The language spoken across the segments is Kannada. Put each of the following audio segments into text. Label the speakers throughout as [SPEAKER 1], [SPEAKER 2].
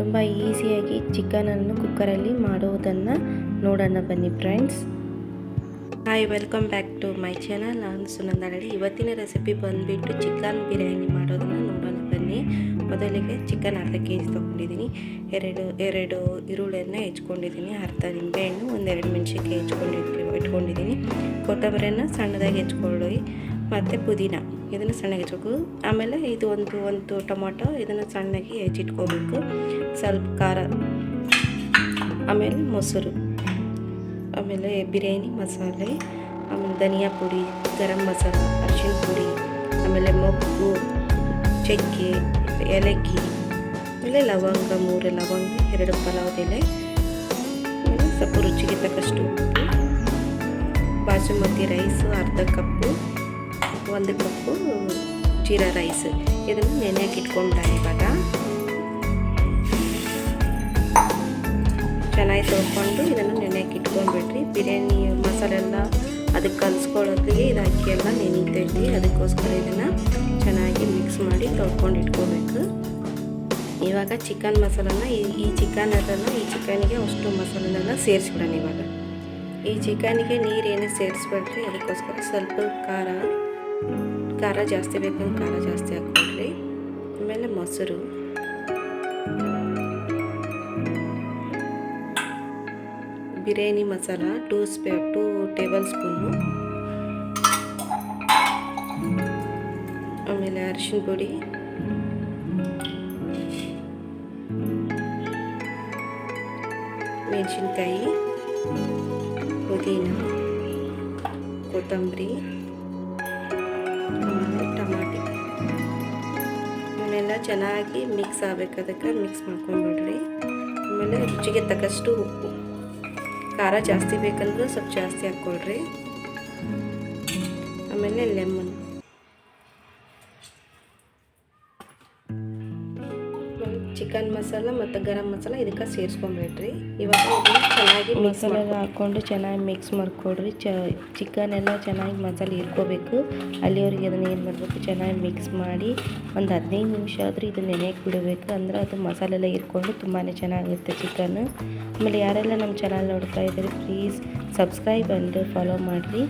[SPEAKER 1] ತುಂಬ ಈಸಿಯಾಗಿ ಚಿಕನನ್ನು ಕುಕ್ಕರಲ್ಲಿ ಮಾಡುವುದನ್ನು ನೋಡೋಣ ಬನ್ನಿ friends hi welcome back to my channel ನಾನು ಸುನಂದಳ್ಳಿ ಇವತ್ತಿನ ರೆಸಿಪಿ ಬಂದುಬಿಟ್ಟು ಚಿಕನ್ ಬಿರಿಯಾನಿ ಮಾಡೋದನ್ನು ನೋಡೋಣ ಬನ್ನಿ. ಮೊದಲಿಗೆ ಚಿಕನ್ ಅರ್ಧ ಕೆ ಜಿ ತೊಗೊಂಡಿದ್ದೀನಿ. ಎರಡು ಎರಡು ಈರುಳ್ಳಿಯನ್ನು ಹೆಚ್ಕೊಂಡಿದ್ದೀನಿ. ಅರ್ಧ ನಿಂಬೆಹಣ್ಣು, ಒಂದೆರಡು ಮೆಣಸಿನ್ಕಾಯಿ ಹೆಚ್ಕೊಂಡು ಇಟ್ಕೊಂಡಿದ್ದೀನಿ. ಕೊತ್ತಂಬರಿಯನ್ನು ಸಣ್ಣದಾಗಿ ಹೆಚ್ಕೊಳ್ಳಿ. ಮತ್ತು ಪುದೀನ. ಇದನ್ನು ಸಣ್ಣಗೆ ಹೆಚ್ಚಬೇಕು ಆಮೇಲೆ ಇದು ಒಂದು ಒಂದು ಟೊಮೊಟೊ, ಇದನ್ನು ಸಣ್ಣಗೆ ಹೆಚ್ಚಿಟ್ಕೋಬೇಕು. ಸ್ವಲ್ಪ ಖಾರ. ಆಮೇಲೆ ಮೊಸರು. ಆಮೇಲೆ ಬಿರಿಯಾನಿ ಮಸಾಲೆ, ಆಮೇಲೆ ಧನಿಯಾ ಪುಡಿ, ಗರಂ ಮಸಾಲ ಅರಿಶಿನ ಪುಡಿ, ಆಮೇಲೆ ಮೊಗ್ಗು, ಚಕ್ಕೆ, ಏಲಕ್ಕಿ, ಆಮೇಲೆ ಲವಂಗ, ಮೂರು ಲವಂಗ, ಎರಡು ಪಲಾವ್ ಎಲೆ ಸ್ವಲ್ಪ ರುಚಿಗೆ ತಕ್ಕಷ್ಟು ಉಪ್ಪು, ಬಾಸುಮತಿ ರೈಸು ಅರ್ಧ ಕಪ್ಪು. ಒಂದು ಕಪ್ಪು ಜೀರಾ ರೈಸ್. ಇದನ್ನು ನೆನೆಯಕ್ಕೆ ಇಟ್ಕೊಂಡ ಇವಾಗ? ಚೆನ್ನಾಗಿ ತೊಳ್ಕೊಂಡು ಇದನ್ನು ನೆನೆಯಕ್ಕೆ ಇಟ್ಕೊಂಡ್ಬಿಟ್ರಿ ಬಿರಿಯಾನಿ, ಮಸಾಲೆ ಎಲ್ಲ ಅದಕ್ಕೆ ಕಲಿಸ್ಕೊಳ್ಳೋದಕ್ಕೆ ಇದು ಅಕ್ಕಿ ಎಲ್ಲ ನೆನೀತೈತಿ ಅದಕ್ಕೋಸ್ಕರ ಇದನ್ನು ಚೆನ್ನಾಗಿ ಮಿಕ್ಸ್ ಮಾಡಿ ತೊಳ್ಕೊಂಡು ಇಟ್ಕೋಬೇಕು. ಇವಾಗ ಚಿಕನ್ ಮಸಾಲನ ಈ ಚಿಕನ್ ಅದನ್ನು ಈ ಚಿಕನಿಗೆ ಅಷ್ಟು ಮಸಾಲೆಲ್ಲ ಸೇರಿಸ್ಬಿಡೋಣ ಇವಾಗ. ಈ ಚಿಕನಿಗೆ ನೀರೇನು ಸೇರಿಸ್ಬೇಡ್ರಿ, ಅದಕ್ಕೋಸ್ಕರ ಸ್ವಲ್ಪ ಖಾರ ಖಾರ ಜಾಸ್ತಿ ಬೇಕಂದ್ರೆ ಖಾರ ಜಾಸ್ತಿ ಹಾಕ್ಕೊಳ್ರಿ. ಆಮೇಲೆ ಮೊಸರು. ಬಿರಿಯಾನಿ ಮಸಾಲ ಟೂ ಸ್ಪೇ ಟೂ ಟೇಬಲ್ ಸ್ಪೂನು. ಆಮೇಲೆ ಅರಿಶಿನ ಪುಡಿ. ಮೆಣಸಿನ್ಕಾಯಿ, ಪುದೀನ, ಕೊತ್ತಂಬರಿ. ಆಮೇಲೆ ಟಮಾಟಿ. ಆಮೇಲೆ ಚೆನ್ನಾಗಿ ಮಿಕ್ಸ್ ಆಗಬೇಕು ಅದಕ್ಕೆ ಮಿಕ್ಸ್ ಮಾಡ್ಕೊಂಡ್ಬಿಡ್ರಿ. ಆಮೇಲೆ ರುಚಿಗೆ ತಕ್ಕಷ್ಟು ಉಪ್ಪು. ಖಾರ ಜಾಸ್ತಿ ಬೇಕಂದ್ರೆ ಸ್ವಲ್ಪ ಜಾಸ್ತಿ ಹಾಕ್ಕೊಳ್ರಿ. ಆಮೇಲೆ ಲೆಮನ್ ಚಿಕನ್ ಮಸಾಲ ಮತ್ತು ಗರಂ ಮಸಾಲ ಇದಕ್ಕೆ ಸೇರಿಸ್ಕೊಂಬೇಡ್ರಿ. ಇವಾಗ ಚೆನ್ನಾಗಿ ಮಸಾಲೆ ಹಾಕ್ಕೊಂಡು ಚೆನ್ನಾಗಿ ಮಿಕ್ಸ್ ಮಾಡಿಕೊಡ್ರಿ. ಚ ಚಿಕನ್ ಎಲ್ಲ ಚೆನ್ನಾಗಿ ಮಸಾಲೆ ಇರ್ಕೋಬೇಕು. ಅಲ್ಲಿವರೆಗೆ ಅದನ್ನ ಏನು ಮಾಡಬೇಕು? ಚೆನ್ನಾಗಿ ಮಿಕ್ಸ್ ಮಾಡಿ ಒಂದು ಹದಿನೈದು ನಿಮಿಷ ಆದರೂ ಇದು ನೆನೆಯಕ್ಕೆ ಬಿಡಬೇಕು. ಅಂದರೆ ಅದು ಮಸಾಲೆ ಎಲ್ಲ ಇರ್ಕೊಂಡು ತುಂಬಾ ಚೆನ್ನಾಗಿರುತ್ತೆ ಚಿಕನ್. ಆಮೇಲೆ ಯಾರೆಲ್ಲ ನಮ್ಮ ಚಾನಲ್ ನೋಡ್ತಾ ಇದ್ದೀರಿ ಪ್ಲೀಸ್ ಸಬ್ಸ್ಕ್ರೈಬ್ ಅಂಡ್ ಫಾಲೋ ಮಾಡಿರಿ.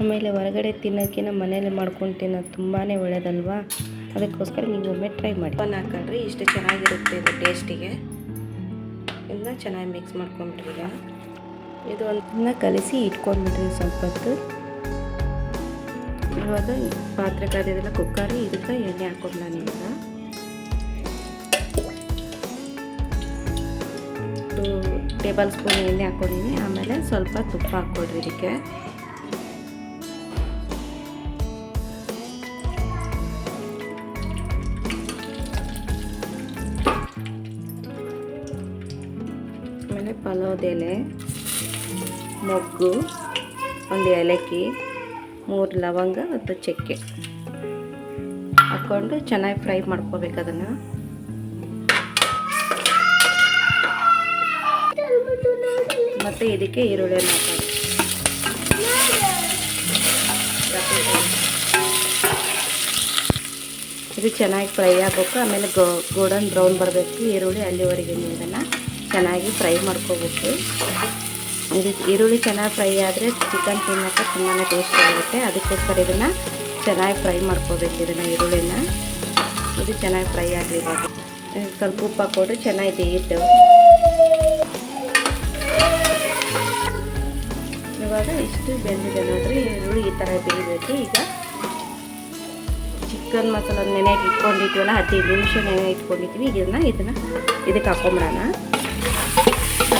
[SPEAKER 1] ಆಮೇಲೆ ಹೊರಗಡೆ ತಿನ್ನೋಕ್ಕಿಂತ ಮನೇಲಿ ಮಾಡ್ಕೊಂಡು ತಿನ್ನೋದು ತುಂಬಾ ಒಳ್ಳೆಯದಲ್ವಾ ಅದಕ್ಕೋಸ್ಕರ ನೀವು ಒಮ್ಮೆ ಟ್ರೈ ಮಾಡಿ. ಒನ್ ಹಾಕೊಂಡ್ರಿ ಇಷ್ಟು ಚೆನ್ನಾಗಿರುತ್ತೆ ಇದು ಟೇಸ್ಟಿಗೆ ಇದನ್ನ ಚೆನ್ನಾಗಿ ಮಿಕ್ಸ್ ಮಾಡ್ಕೊಂಬಿಟ್ರಿ ಈಗ ಇದು ಒಂದನ್ನ ಕಲಿಸಿ ಇಟ್ಕೊಂಡ್ಬಿಟ್ರಿ ಸ್ವಲ್ಪ ಹೊತ್ತು. ಇವಾಗ ಪಾತ್ರೆ ಕಾದಿದೆಲ್ಲ ಕುಕ್ಕರ್ ಇದಕ್ಕೆ ಎಣ್ಣೆ ಹಾಕೊಂಡು ನಾನು ಇವಾಗ ಟೇಬಲ್ ಸ್ಪೂನ್ ಎಣ್ಣೆ ಹಾಕೊಂಡಿದ್ದೀನಿ ಆಮೇಲೆ ಸ್ವಲ್ಪ ತುಪ್ಪ ಹಾಕ್ಕೊಡ್ರಿ ಇದಕ್ಕೆ. ಎಲೆ ಮೊಗ್ಗು, ಒಂದು ಏಲಕ್ಕಿ, ಮೂರು ಲವಂಗ ಮತ್ತು ಚಕ್ಕೆ. ಹಾಕ್ಕೊಂಡು ಚೆನ್ನಾಗಿ ಫ್ರೈ ಮಾಡ್ಕೋಬೇಕು ಅದನ್ನು. ಮತ್ತು ಇದಕ್ಕೆ ಈರುಳ್ಳಿಯನ್ನು ಹಾಕೋದು ಇದು ಚೆನ್ನಾಗಿ ಫ್ರೈ ಆಗಬೇಕು. ಆಮೇಲೆ ಗೋಲ್ಡನ್ ಬ್ರೌನ್ ಬರಬೇಕು. ಈರುಳ್ಳಿ ಅಲ್ಲಿವರೆಗೆ ನೀವು ಇದನ್ನು ಚೆನ್ನಾಗಿ ಫ್ರೈ ಮಾಡ್ಕೋಬೇಕು. ಇದು ಈರುಳ್ಳಿ ಚೆನ್ನಾಗಿ ಫ್ರೈ ಆದರೆ ಚಿಕನ್ ತಿನ್ನೋಕ್ಕೆ ತುಂಬಾ ಟೇಸ್ಟ್ ಆಗುತ್ತೆ ಅದಕ್ಕೋಸ್ಕರ ಇದನ್ನು ಚೆನ್ನಾಗಿ ಫ್ರೈ ಮಾಡ್ಕೋಬೇಕು ಇದನ್ನು ಈರುಳ್ಳಿನ. ಇದು ಚೆನ್ನಾಗಿ ಫ್ರೈ ಆಗಲಿ ಸ್ವಲ್ಪ ಉಪ್ಪು ಹಾಕ್ಕೊಡ್ರಿ ಚೆನ್ನಾಗಿ ಬೇಯುತ್ತೆ ಇವಾಗ ಇಷ್ಟು ಬೆಂದಿದೆ ನೋಡ್ರಿ ಈರುಳ್ಳಿ ಈ ಥರ ಬೇಯಬೇಕು. ಈಗ ಚಿಕನ್ ಮಸಾಲ ನೆನೆಗೆ ಇಟ್ಕೊಂಡಿದ್ವಲ್ಲ ಹದಿನೈದು ನಿಮಿಷ ನೆನೆ ಇಟ್ಕೊಂಡಿದ್ವಿ. ಇದನ್ನು ಇದನ್ನು ಇದಕ್ಕೆ ಹಾಕೊಂಬಿಡೋಣ.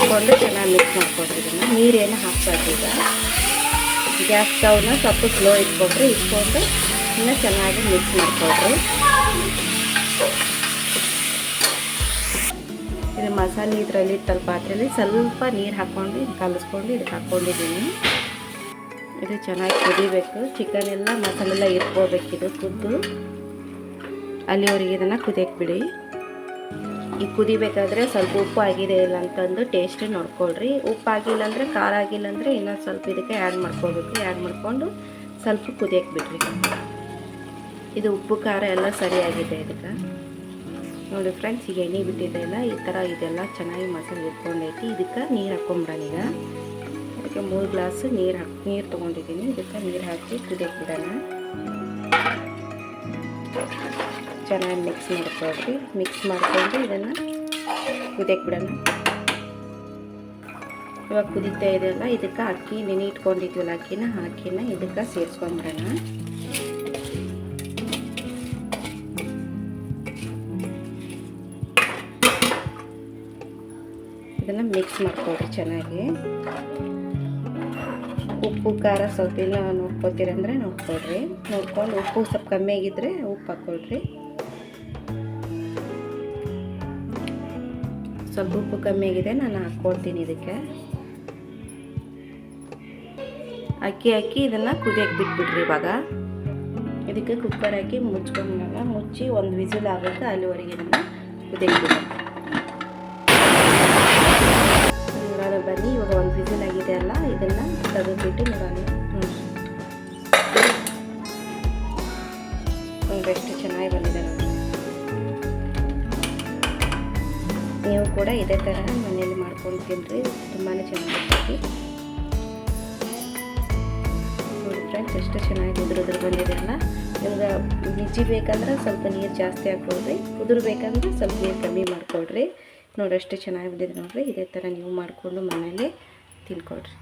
[SPEAKER 1] ಹಾಕ್ಕೊಂಡು ಚೆನ್ನಾಗಿ ಮಿಕ್ಸ್ ಮಾಡ್ಕೊಂಡಿದ್ದೀನಿ ಇದನ್ನು. ನೀರೇನು ಹಾಕ್ಬಾರ್ದು ಈಗ ಗ್ಯಾಸ್ ಸ್ಟವ್ನ ಸ್ವಲ್ಪ ಸ್ಲೋ ಇಟ್ಕೊಂಡ್ರೆ ಇಟ್ಕೊಂಡು ಇನ್ನು ಚೆನ್ನಾಗಿ ಮಿಕ್ಸ್ ಮಾಡ್ಕೊಳ್ರಿ ಇದು ಮಸಾಲೆ ಇದರಲ್ಲಿ ಇತ್ತಲ್ಲ ಪಾತ್ರೆಯಲ್ಲಿ ಸ್ವಲ್ಪ ನೀರು ಹಾಕ್ಕೊಂಡು ಇದು ಕಲಿಸ್ಕೊಂಡು ಇದಕ್ಕೆ ಹಾಕ್ಕೊಂಡಿದ್ದೀನಿ. ಇದು ಚೆನ್ನಾಗಿ ಕುದಿಬೇಕು. ಚಿಕನ್ ಎಲ್ಲ ಮಸಾಲೆ ಎಲ್ಲ ಇಟ್ಕೋಬೇಕಿದು ಕುದ್ದು. ಅಲ್ಲಿವರೆಗೆ ಇದನ್ನು ಕುದಿಯಕ್ಕೆ ಬಿಡಿ. ಈ ಕುದಿಬೇಕಾದ್ರೆ ಸ್ವಲ್ಪ ಉಪ್ಪು ಆಗಿದೆ ಇಲ್ಲ ಅಂತಂದು ಟೇಸ್ಟ್ ನೋಡ್ಕೊಳ್ರಿ. ಉಪ್ಪು ಆಗಿಲ್ಲ ಅಂದರೆ ಖಾರ ಆಗಿಲ್ಲ ಅಂದರೆ ಇನ್ನೊಂದು ಸ್ವಲ್ಪ ಇದಕ್ಕೆ ಆ್ಯಡ್ ಮಾಡ್ಕೋಬೇಕು ಆ್ಯಡ್ ಮಾಡಿಕೊಂಡು ಸ್ವಲ್ಪ ಕುದಿಯಕ್ಕೆ ಬಿಡ್ರಿ. ಇದು ಉಪ್ಪು, ಖಾರ ಎಲ್ಲ ಸರಿಯಾಗಿದೆ ಇದಕ್ಕೆ. ನೋಡಿ ಫ್ರೆಂಡ್ಸ್ ಈಗ ಎಣ್ಣೆ ಬಿಟ್ಟಿದೆ ಇಲ್ಲ ಈ ಥರ ಇದೆಲ್ಲ ಚೆನ್ನಾಗಿ ಮಸಾಲೆ ಇಟ್ಕೊಂಡೈತಿ. ಇದಕ್ಕೆ ನೀರು ಹಾಕೊಂಬಿಡೋಣ ಈಗ. ಅದಕ್ಕೆ ಮೂರು ಗ್ಲಾಸ್ ನೀರು ಹಾಕಿ, ನೀರು ತೊಗೊಂಡಿದ್ದೀನಿ. ಇದಕ್ಕೆ ನೀರು ಹಾಕಿ ಕುದಿಯಕ್ಕೆ ಬಿಡೋಣ. ಚೆನ್ನಾಗಿ ಮಿಕ್ಸ್ ಮಾಡ್ಕೊಳ್ರಿ. ಮಿಕ್ಸ್ ಮಾಡಿಕೊಂಡು ಇದನ್ನು ಕುದಿಯಕ್ಕೆ ಬಿಡೋಣ. ಇವಾಗ ಕುದಿತಾ ಇದೆಯಲ್ಲ, ಇದಕ್ಕೆ ಅಕ್ಕಿ ನೆನೆ ಇಟ್ಕೊಂಡಿದ್ವಲ್ಲ, ಅಕ್ಕಿನ ಅಕ್ಕಿನ ಇದಕ್ಕೆ ಸೇರಿಸ್ಕೊಂಬಿಡೋಣ. ಇದನ್ನು ಮಿಕ್ಸ್ ಮಾಡ್ಕೊಳ್ರಿ ಚೆನ್ನಾಗಿ. ಉಪ್ಪು, ಖಾರ ಸ್ವಲ್ಪ ಇಲ್ಲ ನೋಡ್ಕೊತೀರಂದ್ರೆ ನೋಡ್ಕೊಳ್ರಿ. ನೋಡ್ಕೊಂಡು ಉಪ್ಪು ಸ್ವಲ್ಪ ಕಮ್ಮಿ ಆಗಿದ್ದರೆ ಉಪ್ಪು ಹಾಕ್ಕೊಳ್ರಿ. ಸ್ವಲ್ಪ ಉಪ್ಪು ಕಮ್ಮಿ ಆಗಿದೆ, ನಾನು ಹಾಕ್ಕೊಳ್ತೀನಿ ಇದಕ್ಕೆ. ಅಕ್ಕಿ ಹಾಕಿ ಇದನ್ನು ಕುದಿಯಕ್ಕೆ ಬಿಟ್ಬಿಟ್ರಿ ಇವಾಗ. ಇದಕ್ಕೆ ಕುಕ್ಕರ್ ಹಾಕಿ ಮುಚ್ಕೊಂಡಾಗ ಮುಚ್ಚಿ ಒಂದು ವಿಸಿಲ್ ಆಗುತ್ತೆ ಅಲ್ಲಿವರೆಗೆ ಇದನ್ನು ಕುದಿಯಕ್ಕೆ ಬನ್ನಿ, ಇವಾಗ ಒಂದು ವಿಸಿಲ್ ಆಗಿದೆ ಅಲ್ಲ, ಇದನ್ನು ತೆಗೆದುಬಿಟ್ಟು ನೋಡೋಣ. ಒಂದು ಎಷ್ಟು ಚೆನ್ನಾಗಿ ಬಂದಿದೆ ನೋಡಿ. ನೀವು ಕೂಡ ಇದೇ ಥರ ಮನೆಯಲ್ಲಿ ಮಾಡ್ಕೊಂಡು ತಿನ್ನಿರಿ ತುಂಬಾ ಚೆನ್ನಾಗಿರ್ತೈತಿ. ನೋಡಿ ಫ್ರೆಂಡ್ಸ್ ಎಷ್ಟು ಚೆನ್ನಾಗಿ ಉದುರುದ್ರ ಬಂದಿದೆಯಲ್ಲ ನಿಮ್ಗೆ ನಿಜಿ ಬೇಕಂದ್ರೆ ಸ್ವಲ್ಪ ನೀರು ಜಾಸ್ತಿ ಹಾಕ್ಕೊಳ್ರಿ. ಉದುರು ಬೇಕಂದ್ರೆ ಸ್ವಲ್ಪ ನೀರು ಕಮ್ಮಿ ಮಾಡಿಕೊಡ್ರಿ ನೋಡಿ, ಅಷ್ಟು ಚೆನ್ನಾಗಿ ಬಂದಿದೆ ನೋಡಿರಿ. ಇದೇ ಥರ ನೀವು ಮಾಡಿಕೊಂಡು ಮನೇಲಿ ತಿನ್ಕೊಳ್ರಿ.